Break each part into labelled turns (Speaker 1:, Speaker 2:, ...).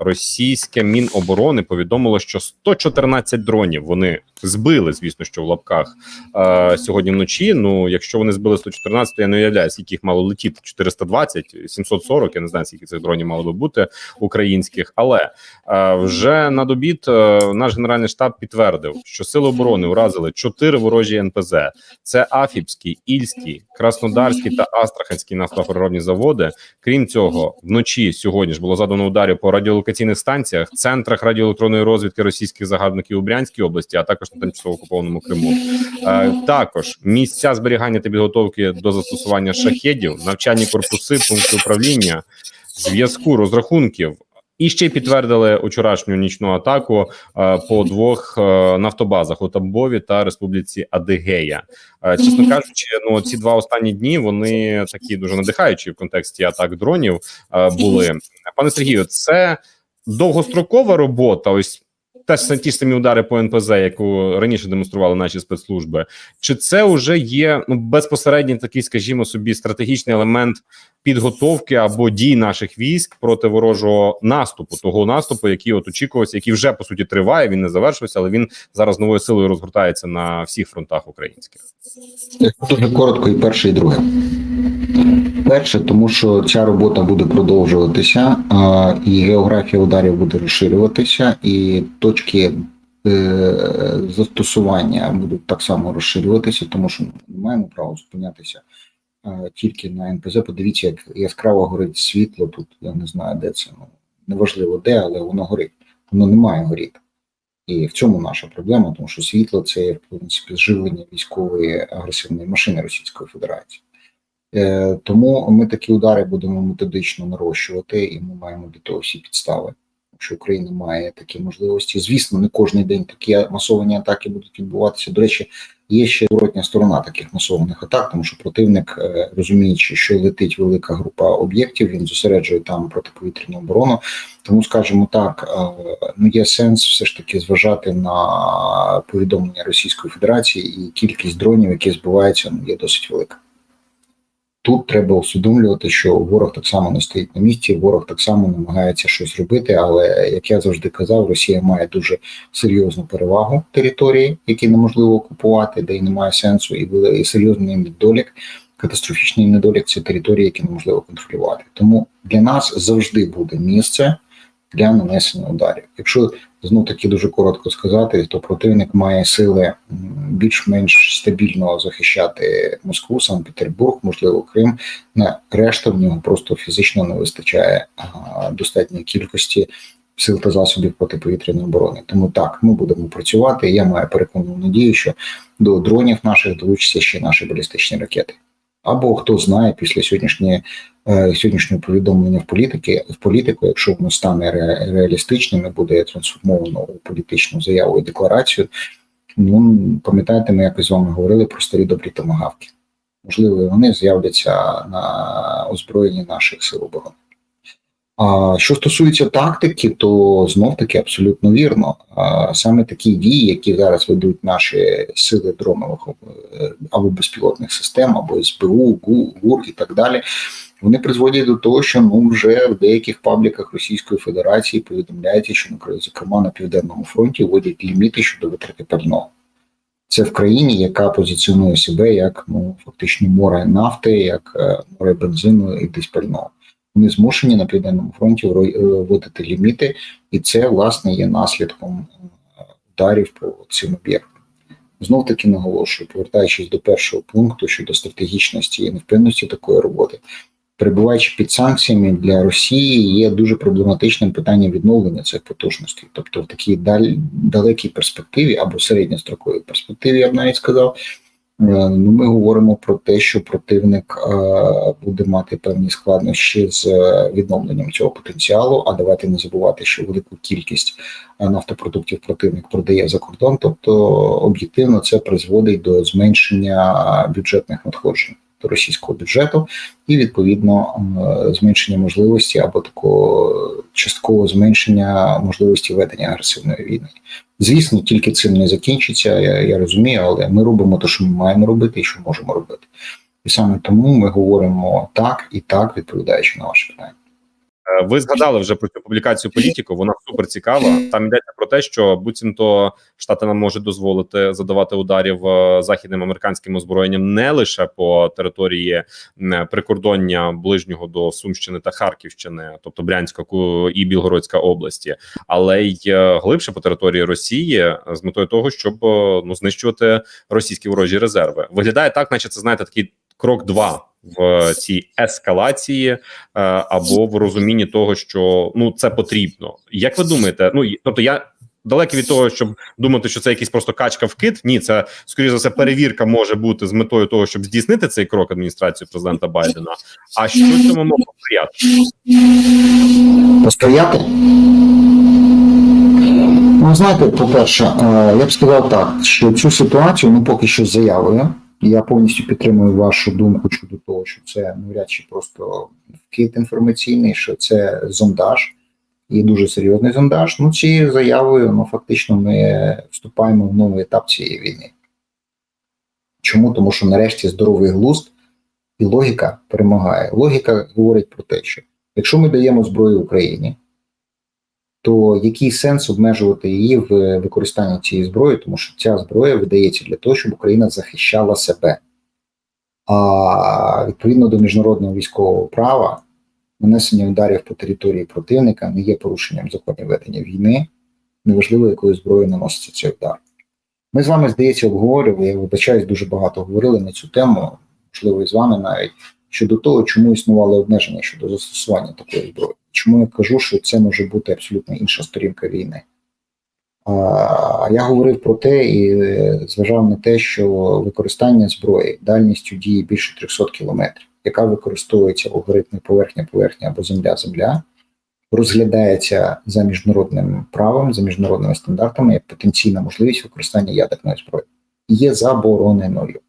Speaker 1: російське міноборони повідомило, що 114 дронів вони збили, звісно, що в лапках е, сьогодні вночі. Ну, якщо вони збили 114, то я не уявляю, скільки їх мало летіти. 420, 740, Я не знаю, скільки цих дронів мало би бути українських. Але е, вже над обід е, наш генеральний штаб підтвердив, що сили оборони уразили чотири ворожі НПЗ: це Афіпський, Ільський, Краснодарський та Астраханський нафтопереробні заводи. Крім цього, вночі сьогодні ж було задано ударів по радіолокаційних станціях, центрах радіоелектронної розвідки російських загарбників у Брянській області, а також на тимчасово окупованому Криму. Е, також місця зберігання та підготовки до застосування шахедів, навчальні корпуси, пункти управління, зв'язку, розрахунків. І ще підтвердили вчорашню нічну атаку е, по двох е, нафтобазах у Тамбові та Республіці Адигея. Е, чесно кажучи, ну ці два останні дні вони такі дуже надихаючі в контексті атак дронів е, були. Пане Сергію, це довгострокова робота. Ось теж ті ж самі удари по НПЗ, яку раніше демонстрували наші спецслужби. Чи це вже є ну безпосередній такий, скажімо собі, стратегічний елемент підготовки або дій наших військ проти ворожого наступу, того наступу, який от очікувався, який вже по суті триває. Він не завершився, але він зараз новою силою розгортається на всіх фронтах українських.
Speaker 2: Дуже коротко, і перше, і друге. Перше, тому що ця робота буде продовжуватися, і географія ударів буде розширюватися, і точки е, застосування будуть так само розширюватися, тому що ми маємо права зупинятися тільки на НПЗ. Подивіться, як яскраво горить світло тут. Я не знаю, де це. Ну, неважливо де, але воно горить. Воно не має горіти. І в цьому наша проблема, тому що світло це в принципі живлення військової агресивної машини Російської Федерації. Е, Тому ми такі удари будемо методично нарощувати, і ми маємо для того всі підстави. Якщо Україна має такі можливості, звісно, не кожен день такі масовані атаки будуть відбуватися. До речі, є ще зворотня сторона таких масованих атак, тому що противник, е, розуміючи, що летить велика група об'єктів, він зосереджує там протиповітряну оборону. Тому, скажімо так, е, ну є сенс все ж таки зважати на повідомлення Російської Федерації, і кількість дронів, які збиваються, ну, є досить велика. Тут треба усвідомлювати, що ворог так само не стоїть на місці, ворог так само намагається щось робити. Але як я завжди казав, Росія має дуже серйозну перевагу території, які неможливо окупувати, де й немає сенсу, і серйозний недолік, катастрофічний недолік це території, які неможливо контролювати. Тому для нас завжди буде місце для нанесення ударів. Якщо знов таки дуже коротко сказати, то противник має сили більш-менш стабільно захищати Москву, Санкт-Петербург, можливо, Крим. На решта в нього просто фізично не вистачає достатньої кількості сил та засобів протиповітряної оборони. Тому так, ми будемо працювати. Я маю переконану надію, що до дронів наших долучаться ще наші балістичні ракети. Або хто знає після сьогоднішньої е, сьогоднішнього повідомлення в політики в політику, якщо воно стане ре, реалістичним і буде трансформовано у політичну заяву і декларацію. Ну пам'ятаєте, ми якось з вами говорили про старі добрі томагавки. Можливо, вони з'являться на озброєнні наших сил оборони. Що стосується тактики, то знов таки абсолютно вірно. Саме такі дії, які зараз ведуть наші сили дронових е, або безпілотних систем, або СБУ, ГУР і так далі, вони призводять до того, що ну вже в деяких пабліках Російської Федерації повідомляється, що зокрема на південному фронті вводять ліміти щодо витрати пального. Це в країні, яка позиціонує себе як ну фактично море нафти, як е, море бензину і десь пального. Вони змушені на південному фронті е, вводити ліміти, і це власне є наслідком е, ударів по цим об'єктам. Знов таки наголошую, повертаючись до першого пункту щодо стратегічності і невпинності такої роботи, перебуваючи під санкціями для Росії, є дуже проблематичним питання відновлення цих потужностей. Тобто, в такій далекій перспективі або середньостроковій перспективі, я б навіть сказав, ну ми говоримо про те, що противник е, буде мати певні складнощі з е, відновленням цього потенціалу. А давайте не забувати, що велику кількість е, нафтопродуктів противник продає за кордон. Тобто об'єктивно це призводить до зменшення бюджетних надходжень до російського бюджету, і відповідно зменшення можливості або такого часткового зменшення можливості ведення агресивної війни. Звісно, тільки цим не закінчиться. Я, я розумію, але ми робимо те, що ми маємо робити, і що можемо робити. І саме тому ми говоримо так і так, відповідаючи на ваше питання.
Speaker 1: Е, Ви згадали вже про цю публікацію політику. Вона супер цікава. Там йдеться про те, що буцімто штати нам можуть дозволити задавати ударів е, західним американським озброєнням не лише по території прикордоння ближнього до Сумщини та Харківщини, тобто Брянська і Білгородська області, але й е, глибше по території Росії з метою того, щоб ну знищувати російські ворожі резерви. Виглядає так, наче це знаєте такий крок два в цій ескалації е, або в розумінні того, що ну це потрібно. Як ви думаєте? Ну тобто я. Далекий від того, щоб думати, що це якийсь просто качка в кит. Ні, це скоріше за все перевірка може бути з метою того, щоб здійснити цей крок адміністрації президента Байдена. А що цьому може сприяти?
Speaker 2: Постояти? Ну, знаєте, по-перше, е, я б сказав так, що цю ситуацію, ну поки що заявою. Я повністю підтримую вашу думку щодо того, що це навряд чи просто вкид інформаційний, що це зондаж і дуже серйозний зондаж. Ну, цією заявою, ну фактично, ми вступаємо в новий етап цієї війни. Чому? Тому що нарешті здоровий глузд і логіка перемагає. Логіка говорить про те, що якщо ми даємо зброю Україні, то який сенс обмежувати її в використанні цієї зброї, тому що ця зброя видається для того, щоб Україна захищала себе. А відповідно до міжнародного військового права, нанесення ударів по території противника не є порушенням законів ведення війни, неважливо, якою зброєю наноситься цей удар. Ми з вами, здається, обговорювали, я вибачаюсь, дуже багато говорили на цю тему, можливо, і з вами навіть щодо того, чому існували обмеження щодо застосування такої зброї. Чому я кажу, що це може бути абсолютно інша сторінка війни? Я говорив про те і е, зважав на те, що використання зброї дальністю дії більше 300 кілометрів, яка використовується в алгоритмі поверхня-поверхня або земля-земля, розглядається за міжнародним правом, за міжнародними стандартами як потенційна можливість використання ядерної зброї. Є забороненою.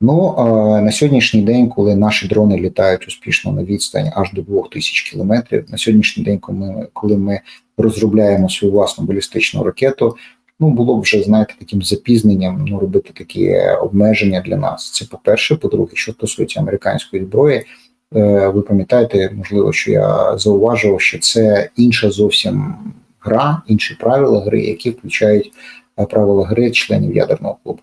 Speaker 2: Ну на сьогоднішній день, коли наші дрони літають успішно на відстань аж до 2000 кілометрів, на сьогоднішній день, коли ми, коли ми розробляємо свою власну балістичну ракету, ну було б вже знаєте таким запізненням ну, робити такі обмеження для нас. Це по-перше. По-друге, що стосується американської зброї, е, ви пам'ятаєте, можливо, що я зауважував, що це інша зовсім гра, інші правила гри, які включають е, правила гри членів ядерного клубу.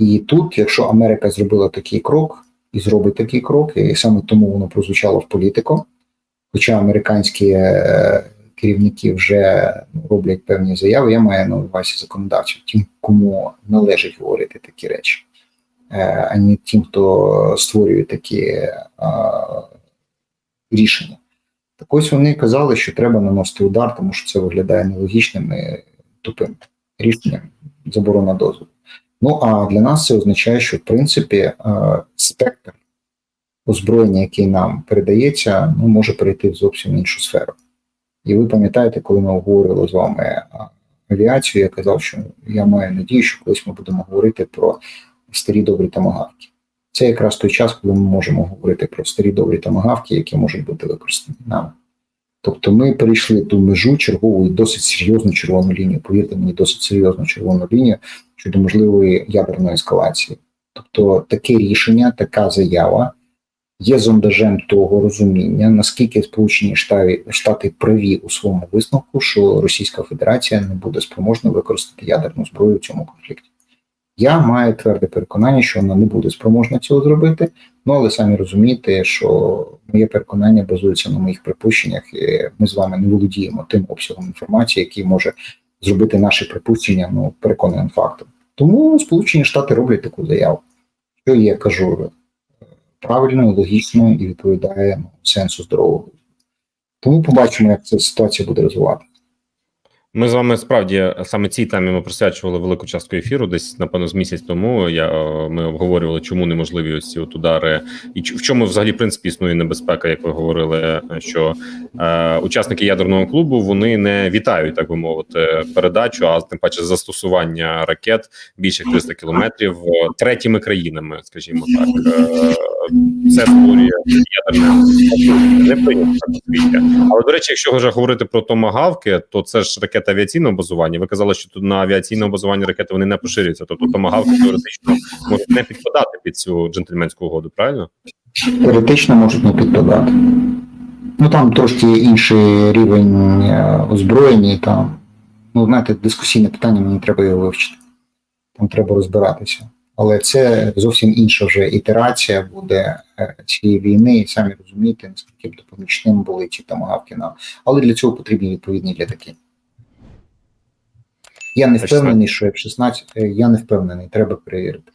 Speaker 2: І тут, якщо Америка зробила такий крок і зробить такий крок, і саме тому воно прозвучало в політику, хоча американські е, керівники вже ну, роблять певні заяви, я маю на увазі законодавців, тим, кому належить говорити такі речі, е, а не тим, хто створює такі е, рішення. Так ось вони казали, що треба наносити удар, тому що це виглядає нелогічним і тупим рішенням заборона дозволу. Ну а для нас це означає, що в принципі е, спектр озброєння, який нам передається, ну може перейти в зовсім іншу сферу. І ви пам'ятаєте, коли ми обговорювали з вами е, авіацію, я казав, що я маю надію, що колись ми будемо говорити про старі добрі тамагавки. Це якраз той час, коли ми можемо говорити про старі добрі тамагавки, які можуть бути використані нами. Тобто ми перейшли ту межу чергову досить серйозну червону лінію, повірте мені, досить серйозну червону лінію щодо можливої ядерної ескалації. Тобто таке рішення, така заява є зондажем того розуміння, наскільки Сполучені Штати, Штати праві у своєму висновку, що Російська Федерація не буде спроможна використати ядерну зброю в цьому конфлікті. Я маю тверде переконання, що вона не буде спроможна цього зробити. Ну але самі розумієте, що моє переконання базується на моїх припущеннях, і ми з вами не володіємо тим обсягом інформації, який може зробити наші припущення ну переконаним фактом. Тому Сполучені Штати роблять таку заяву, що я кажу правильною, логічною і відповідає ну, сенсу здорового. Тому побачимо, як ця ситуація буде розвиватися.
Speaker 1: Ми з вами справді саме цій темі ми присвячували велику частку ефіру. Десь напевно з місяць тому. Я е, ми обговорювали, чому неможливі ось ці от удари, і в чому взагалі в принципі існує небезпека, як ви говорили, що е, учасники ядерного клубу вони не вітають, так би мовити, передачу, а тим паче застосування ракет більше 300 кілометрів е, третіми країнами, скажімо так. Е, це створює ядерне не прийнято у. Але до речі, якщо вже говорити про томагавки, то це ж ракети авіаційного базування. Ви казали, що тут на авіаційному базуванні ракети вони не поширюються. Тобто томагавки теоретично можуть не підпадати під цю джентльменську угоду, правильно?
Speaker 2: Теоретично можуть не підпадати. Ну там трошки інший рівень е, озброєння, там, ну знаєте, дискусійне питання, мені треба його вивчити. Там треба розбиратися. Але це зовсім інша вже ітерація буде е, цієї війни, і самі розумієте, наскільки б допомічним були ці тамагавки нам. Але для цього потрібні відповідні літаки. Я не впевнений, що F-16, е, я не впевнений, треба перевірити.